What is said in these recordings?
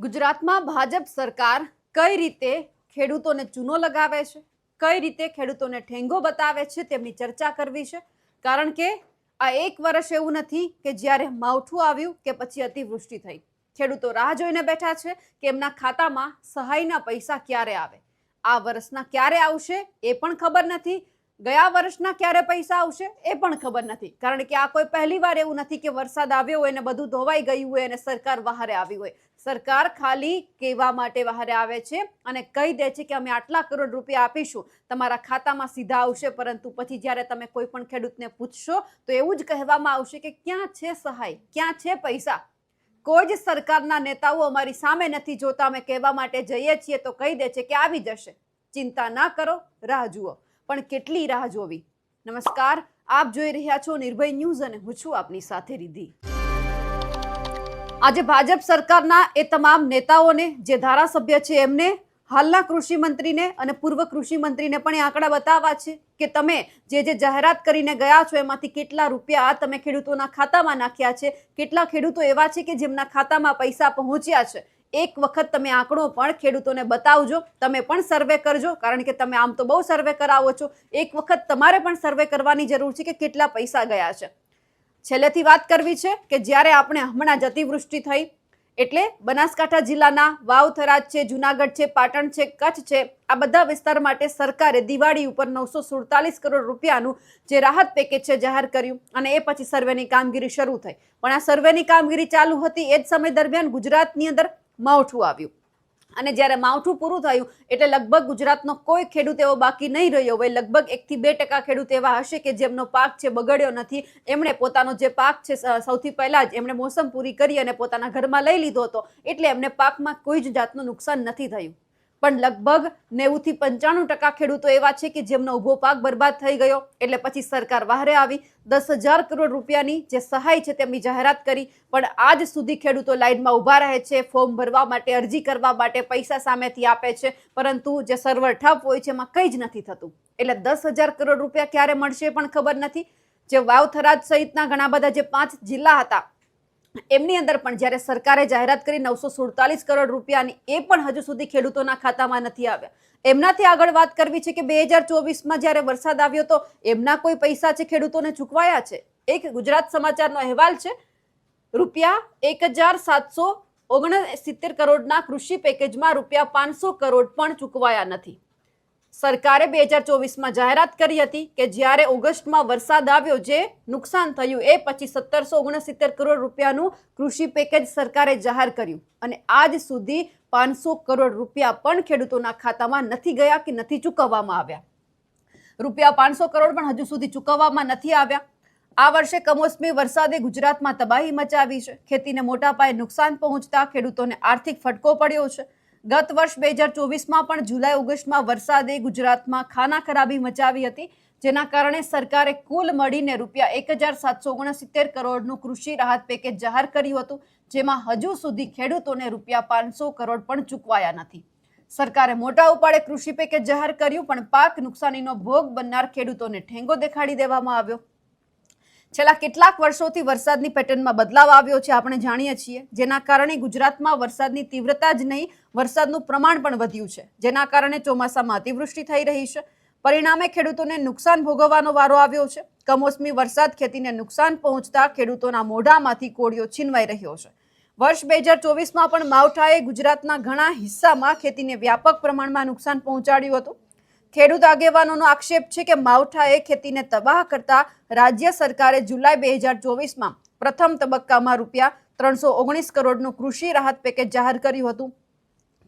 ગુજરાતમાં ભાજપ સરકાર કઈ રીતે ખેડૂતોને ચૂનો લગાવે છે? કઈ રીતે ખેડૂતોને ઠેંગો બતાવે છે? તેમની ચર્ચા કરવી છે. કારણ કે આ એક વર્ષ એવું નથી કે જ્યારે માવઠું આવ્યું કે પછી અતિવૃષ્ટિ થઈ. ખેડૂતો રાહ જોઈને બેઠા છે કે એમના ખાતામાં સહાયના પૈસા ક્યારે આવે? આ વર્ષના ક્યારે આવશે એ પણ ખબર નથી. ગયા વર્ષના ક્યારે પૈસા આવશે એ પણ ખબર નથી. કારણ કે આ કોઈ પહેલી વાર એવું નથી કે વરસાદ આવ્યો હોય અને બધું ધોવાઈ ગયું હોય અને સરકાર બહારે આવી હોય. સરકાર ખાલી કહેવા માટે બહારે આવે છે અને કહી દે છે કે અમે આટલા કરોડ રૂપિયા આપીશું. તમારા ખાતામાં સીધા આવશે, પરંતુ પછી જ્યારે તમે કોઈ પણ ખેડૂતને પૂછશો, તો એવું જ કહેવામાં આવશે કે ક્યાં છે સહાય, ક્યાં છે પૈસા? કોઈ જ સરકારના નેતાઓ અમારી સામે નથી જોતા. અમે કહેવા માટે જઈએ છીએ તો કહી દે છે કે આવી જશે. ચિંતા ના કરો, રાહ જુઓ. પણ કેટલી રાહ જોવી? નમસ્કાર, આપ જોઈ રહ્યા છો નિર્ભય ન્યૂઝ અને હું છું આપની સાથે રીધી આજે ભાજપ સરકારના એ તમામ નેતાઓને, જે ધારાસભ્ય છે એમને, હાલના કૃષિ મંત્રીને અને પૂર્વ કૃષિ મંત્રીને પણ એ આંકડા બતાવવા છે કે તમે જે જે જાહેરાત કરીને ગયા છો, એમાંથી કેટલા રૂપિયા તમે ખેડૂતોના ખાતામાં નાખ્યા છે, કેટલા ખેડૂતો એવા છે કે જેમના ખાતામાં પૈસા પહોંચ્યા છે એક વખત તમે આંકડો પણ ખેડૂતોને બતાવજો, તમે પણ સર્વે કરજો, કારણ કે તમે આમ તો બહુ સર્વે કરાવો છો. એક વખત તમારે પણ સર્વે કરવાની જરૂર છે કે કેટલા પૈસા ગયા છે. છેલ્લેથી વાત કરવી છે કે જ્યારે આપણે હમણાં જ અતિવૃષ્ટિ થઈ, એટલે બનાસકાંઠા જિલ્લાના વાવ થરાદ છે, જુનાગઢ છે, પાટણ છે, કચ્છ છે, આ બધા વિસ્તાર માટે સરકારે દિવાળી ઉપર નવસો સુડતાલીસ કરોડ રૂપિયાનું જે રાહત પેકેજ છે જાહેર કર્યું અને એ પછી સર્વેની કામગીરી શરૂ થઈ. પણ આ સર્વેની કામગીરી ચાલુ હતી એ જ સમય દરમિયાન ગુજરાતની અંદર માવઠું આવ્યું. અને જ્યારે માવઠું પૂરું થયું, એટલે લગભગ ગુજરાતનો કોઈ ખેડૂત એવો બાકી નહીં રહ્યો હોય. લગભગ એકથી બે ટકા ખેડૂત એવા હશે કે જેમનો પાક છે બગડ્યો નથી. એમણે પોતાનો જે પાક છે સૌથી પહેલાં જ એમણે મોસમ પૂરી કરી અને પોતાના ઘરમાં લઈ લીધો હતો. એટલે એમને પાકમાં કોઈ જ જાતનું નુકસાન નથી થયું. પણ લગભગ નેવુંથી પંચાણું ટકા ખેડૂતો એવા છે કે જેમનો ઊભો પાક બરબાદ થઈ ગયો. એટલે પછી સરકાર બહારે આવી, દસ હજાર કરોડ રૂપિયાની જે સહાય છે તેમની જાહેરાત કરી. પણ આજ સુધી ખેડૂતો લાઇનમાં ઊભા રહે છે, ફોર્મ ભરવા માટે, અરજી કરવા માટે, પૈસા સામેથી આપે છે. પરંતુ જે સર્વર ઠપ હોય છે એમાં કંઈ જ નથી થતું. એટલે દસ હજાર કરોડ રૂપિયા ક્યારે મળશે પણ ખબર નથી. જે વાવ થરાદ સહિતના ઘણા બધા જે પાંચ જિલ્લા હતા એમની અંદર પણ જ્યારે સરકારે જાહેરાત કરી નવસો સુડતાલીસ કરોડ રૂપિયાની, એ પણ હજુ સુધી ખેડૂતોના ખાતામાં નથી આવ્યા. એમનાથી આગળ વાત કરવી છે કે બે હજાર ચોવીસમાં જ્યારે વરસાદ આવ્યો તો એમના કોઈ પૈસા છે ખેડૂતોને ચૂકવાયા છે? એક ગુજરાત સમાચારનો અહેવાલ છે, રૂપિયા એક હજાર સાતસો ઓગણસિત્તેર કરોડના કૃષિ પેકેજમાં રૂપિયા પાંચસો કરોડ પણ ચૂકવાયા નથી. સરકારે બે હજાર ચોવીસમાં જાહેરાત કરી હતી કે જ્યારે ઓગસ્ટમાં વરસાદ આવ્યો જે નુકસાન થયું એ પછી સત્તરસો ઓગણસિત્તેર કરોડ રૂપિયાનું કૃષિ પેકેજ સરકારે જાહેર કર્યું. અને આજ સુધી પાંચસો કરોડ રૂપિયા પણ ખેડૂતોના ખાતામાં નથી ગયા કે નથી ચૂકવવામાં આવ્યા. રૂપિયા પાંચસો કરોડ પણ હજુ સુધી ચૂકવવામાં નથી આવ્યા. આ વર્ષે કમોસમી વરસાદે ગુજરાતમાં તબાહી મચાવી છે. ખેતીને મોટા પાયે નુકસાન પહોંચતા ખેડૂતોને આર્થિક ફટકો પડ્યો છે. ગત વર્ષ બે હજાર ચોવીસમાં પણ જુલાઈ, ઓગસ્ટમાં વરસાદે ગુજરાતમાં ખાના ખરાબી મચાવી હતી. જેના કારણે સરકારે કુલ મળીને રૂપિયા એક હજાર સાતસો ઓગણસિત્તેર કરોડનું કૃષિ રાહત પેકેજ જાહેર કર્યું હતું, જેમાં હજુ સુધી ખેડૂતોને રૂપિયા પાંચસો કરોડ પણ ચૂકવાયા નથી. સરકારે મોટા ઉપાડે કૃષિ પેકેજ જાહેર કર્યું, પણ પાક નુકસાનીનો ભોગ બનનાર ખેડૂતોને ઠેંગો દેખાડી દેવામાં આવ્યો. છેલ્લા કેટલાક વર્ષોથી વરસાદની પેટર્નમાં બદલાવ આવ્યો છે, આપણે જાણીએ છીએ. જેના કારણે ગુજરાતમાં વરસાદની તીવ્રતા જ નહીં, વરસાદનું પ્રમાણ પણ વધ્યું છે. જેના કારણે ચોમાસામાં અતિવૃષ્ટિ થઈ રહી છે. પરિણામે ખેડૂતોને નુકસાન ભોગવવાનો વારો આવ્યો છે. કમોસમી વરસાદ ખેતીને નુકસાન પહોંચતા ખેડૂતોના મોઢામાંથી કોળિયો છીનવાઈ રહ્યો છે. વર્ષ બે હજાર ચોવીસમાં પણ માવઠાએ ગુજરાતના ઘણા હિસ્સામાં ખેતીને વ્યાપક પ્રમાણમાં નુકસાન પહોંચાડ્યું હતું. ખેડૂત આગેવાનોનો આક્ષેપ છે કે માવઠાએ ખેતીને તબાહ કરતા રાજ્ય સરકારે જુલાઈ બે હજાર ચોવીસમાં પ્રથમ તબક્કામાં રૂપિયા ત્રણસો ઓગણીસ કરોડનું કૃષિ રાહત પેકેજ જાહેર કર્યું હતું.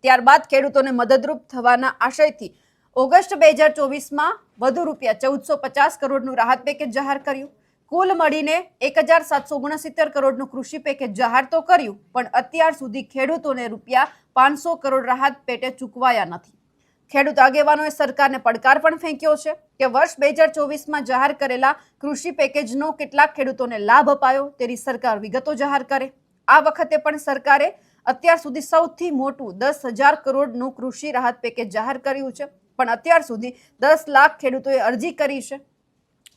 ત્યારબાદ ખેડૂતોને મદદરૂપ થવાના આશયથી ઓગસ્ટ બે હજાર ચોવીસમાં વધુ રૂપિયા ચૌદસો પચાસ કરોડનું રાહત પેકેજ જાહેર કર્યું. કુલ મળીને એક હજાર સાતસો ઓગણસિત્તેર કરોડનું કૃષિ પેકેજ જાહેર તો કર્યું, પણ અત્યાર સુધી ખેડૂતોને રૂપિયા પાંચસો કરોડ રાહત પેટે ચૂકવાયા નથી. ખેડૂત આગેવાનોએ સરકારને પડકાર પણ ફેંક્યો છે કે વર્ષ બે હજાર ચોવીસમાં જાહેર કરેલા કૃષિ પેકેજનો કેટલાક ખેડૂતોને લાભ અપાયો. તેની સરકાર વિગતો જાહેર કરે. આ વખતે પણ સરકારે અત્યાર સુધી સૌથી મોટું દસ હજાર કરોડનું કૃષિ રાહત પેકેજ જાહેર કર્યું છે. પણ અત્યાર સુધી દસ લાખ ખેડૂતોએ અરજી કરી છે.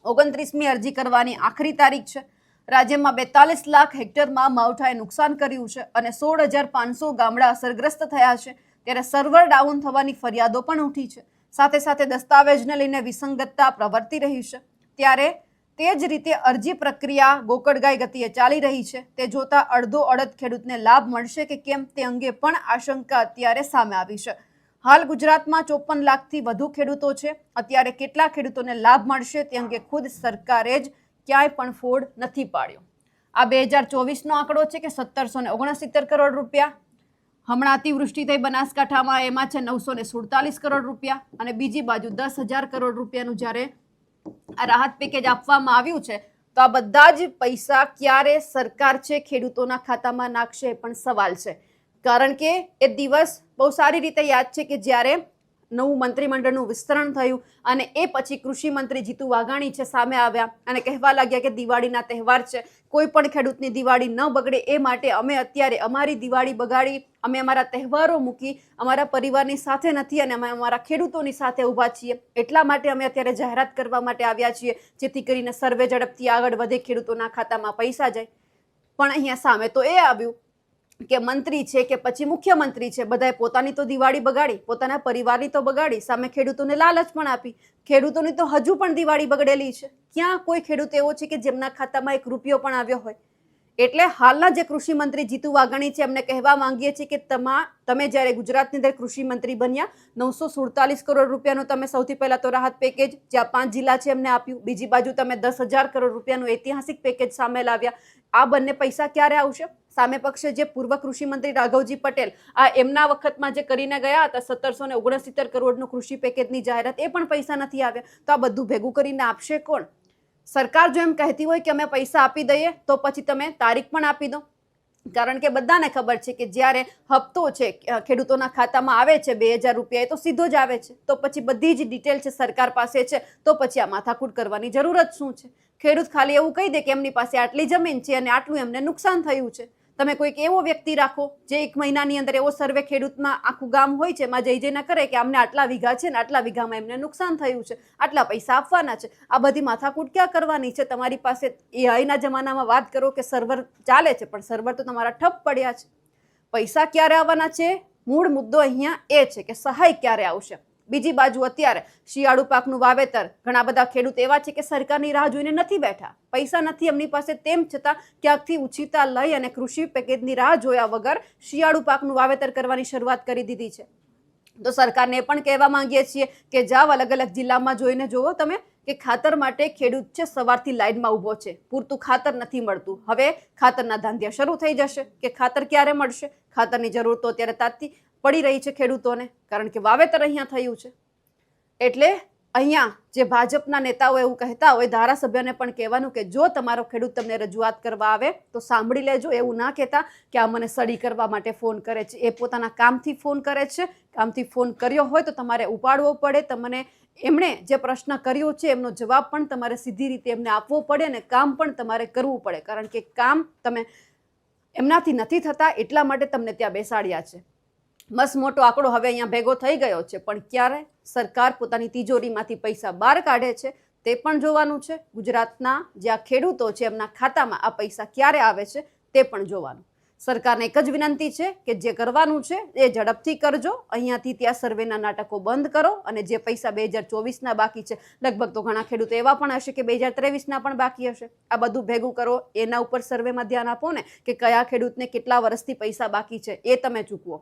ઓગણત્રીસમી અરજી કરવાની આખરી તારીખ છે. રાજ્યમાં બેતાલીસ લાખ હેક્ટરમાં માવઠાએ નુકસાન કર્યું છે અને સોળ હજાર પાંચસો ગામડા અસરગ્રસ્ત થયા છે. ત્યારે સર્વર ડાઉન થવાની ફરિયાદો પણ ઉઠી છે. સાથે સાથે દસ્તાવેજને લઈને વિસંગતતા પ્રવર્તી રહી છે. ત્યારે તે જ રીતે અરજી પ્રક્રિયા ગોકળગાય ગતિએ ચાલી રહી છે. તે જોતા અડધો અડધ ખેડૂતને લાભ મળશે કે કેમ તે અંગે પણ આશંકા અત્યારે સામે આવી છે. હાલ ગુજરાતમાં ચોપન લાખથી વધુ ખેડૂતો છે. અત્યારે કેટલા ખેડૂતોને લાભ મળશે તે અંગે ખુદ સરકારે જ ક્યાંય પણ ફોડ નથી પાડ્યો. આ બે હજાર ચોવીસનો આંકડો છે કે સત્તરસો ઓગણસિત્તેર કરોડ રૂપિયા. હમણાં અતિવૃષ્ટિ થઈ બનાસકાંઠામાં, એમાં છે નવસો ને સુડતાલીસ કરોડ રૂપિયા અને બીજી બાજુ દસ હજાર કરોડ રૂપિયાનું જ્યારે આ રાહત પેકેજ આપવામાં આવ્યું છે, તો આ બધા જ પૈસા ક્યારે સરકાર છે ખેડૂતોના ખાતામાં નાખશે એ પણ સવાલ છે. કારણ કે એ દિવસ બહુ સારી રીતે યાદ છે કે જ્યારે નવું મંત્રીમંડળનું વિસ્તરણ થયું અને એ પછી કૃષિ મંત્રી જીતુ વાઘાણી છે સામે આવ્યા અને કહેવા લાગ્યા કે દિવાળીના તહેવાર છે, કોઈ પણ ખેડૂતની દિવાળી ન બગડે એ માટે અમે અત્યારે અમારી દિવાળી બગાડી, અમે અમારા તહેવારો મૂકી, અમારા પરિવારની સાથે નથી અને અમે અમારા ખેડૂતોની સાથે ઊભા છીએ. એટલા માટે અમે અત્યારે જાહેરાત કરવા માટે આવ્યા છીએ, જેથી કરીને સર્વે ઝડપથી આગળ વધે, ખેડૂતોના ખાતામાં પૈસા જાય. પણ અહીંયા સામે તો એ આવ્યું કે મંત્રી છે કે પછી મુખ્યમંત્રી છે, બધાએ પોતાની તો દિવાળી બગાડી, પોતાના પરિવારની તો બગાડી, સામે ખેડૂતોને લાલચ પણ આપી. ખેડૂતોની તો હજુ પણ દિવાળી બગડેલી છે. ક્યાં કોઈ ખેડૂત એવો છે કે જેમના ખાતામાં એક રૂપિયો પણ આવ્યો હોય? એટલે હાલના જે કૃષિ મંત્રી જીતુ વાઘાણી છે, એમને કહેવા માંગીએ છીએ કે તમા, તમે જ્યારે ગુજરાતની અંદર કૃષિ મંત્રી બન્યા, નવસો સુડતાલીસ કરોડ રૂપિયાનું તમે સૌથી પહેલા તો રાહત પેકેજ, જ્યાં પાંચ જિલ્લા છે એમને આપ્યું. બીજી બાજુ તમે દસ હજાર કરોડ રૂપિયાનું ઐતિહાસિક પેકેજ સામે લાવ્યા. આ બંને પૈસા ક્યારે આવશે? સામે પક્ષે જે પૂર્વ કૃષિ મંત્રી રાઘવજી પટેલ આ એમના વખતમાં જે કરીને ગયા હતા, સત્તરસો ને ઓગણસિત્તેર કરોડનું કૃષિ પેકેજની જાહેરાત, એ પણ પૈસા નથી આવ્યા. તો આ બધું ભેગું કરીને આપશે કોણ? સરકાર જો એમ કહેતી હોય કે અમે પૈસા આપી દઈએ, તો પછી તમે તારીખ પણ આપી દો. કારણ કે બધાને ખબર છે કે જ્યારે હપ્તો છે ખેડૂતોના ખાતામાં આવે છે બે હજાર રૂપિયા એ તો સીધો જ આવે છે. તો પછી બધી જ ડિટેલ છે સરકાર પાસે છે, તો પછી આ માથાકૂટ કરવાની જરૂરત શું છે? ખેડૂત ખાલી એવું કહી દે કે એમની પાસે આટલી જમીન છે અને આટલું એમને નુકસાન થયું છે. તમે કોઈક એવો વ્યક્તિ રાખો જે એક મહિનાની અંદર એવો સર્વે ખેડૂતમાં આખું ગામ હોય છે, એમાં જઈ જઈને કરે કે આમને આટલા વીઘા છે ને આટલા વીઘામાં એમને નુકસાન થયું છે, આટલા પૈસા આપવાના છે, આ બધી માથાકૂટ ક્યાં કરવાની છે. તમારી પાસે એઆઈના જમાનામાં વાત કરો કે સર્વર ચાલે છે, પણ સર્વર તો તમારા ઠપ પડ્યા છે. પૈસા ક્યારે આવવાના છે? મૂળ મુદ્દો અહીંયા એ છે કે સહાય ક્યારે આવશે? બીજી બાજુ અત્યારે શિયાળુ પાકનું વાવેતર, ઘણા બધા ખેડૂત એવા છે કે સરકારની રાહ જોઈને નથી બેઠા. પૈસા નથી એમની પાસે, તેમ છતાં ક્યાંકથી ઉછીતા લઈ અને કૃષિ પેકેજની રાહ જોયા વગર શિયાળુ પાકનું વાવેતર કરવાની શરૂઆત કરી દીધી છે. તો સરકારને પણ કહેવા માંગીએ છીએ કે જાઓ અલગ અલગ જિલ્લામાં જોઈને જુઓ તમે કે ખાતર માટે ખેડૂત છે સવારથી લાઇનમાં ઊભો છે. પૂરતું ખાતર નથી મળતું. હવે ખાતરના ધાંધિયા શરૂ થઈ જશે કે ખાતર ક્યારે મળશે? ખાતરની જરૂર તો અત્યારે તાતી પડી રહી છે ખેડૂતોને, કારણ કે વાવેતર અહીંયા થયું છે. એટલે અહીંયા જે ભાજપના નેતાઓ એવું કહેતા હોય, ધારાસભ્યને પણ કહેવાનું કે જો તમારો ખેડૂત તમને રજૂઆત કરવા આવે, તો સાંભળી લેજો, એવું ના કહેતા કે આ મને સડી કરવા માટે ફોન કરે છે. એ પોતાના કામથી ફોન કરે છે. કામથી ફોન કર્યો હોય તો તમારે ઉપાડવો પડે, તમને એમણે જે પ્રશ્ન કર્યો છે, એમનો જવાબ પણ તમારે સીધી રીતે એમને આપવો પડે અને કામ પણ તમારે કરવું પડે. કારણ કે કામ તમે એમનાથી નથી થતા, એટલા માટે તમને ત્યાં બેસાડ્યા છે. મસ્ત મોટો આંકડો હવે અહીંયા ભેગો થઈ ગયો છે. પણ ક્યારે સરકાર પોતાની તિજોરીમાંથી પૈસા બહાર કાઢે છે તે પણ જોવાનું છે. ગુજરાતના જે આ ખેડૂતો છે એમના ખાતામાં આ પૈસા ક્યારે આવે છે તે પણ જોવાનું. સરકારને એક જ વિનંતી છે કે જે કરવાનું છે એ ઝડપથી કરજો. અહીંયાથી ત્યાં સર્વેના નાટકો બંધ કરો અને જે પૈસા બે હજાર ચોવીસના બાકી છે, લગભગ તો ઘણા ખેડૂતો એવા પણ હશે કે બે હજાર ત્રેવીસના પણ બાકી હશે. આ બધું ભેગું કરો, એના ઉપર સર્વેમાં ધ્યાન આપો ને કે કયા ખેડૂતને કેટલા વર્ષથી પૈસા બાકી છે એ તમે ચૂકવો.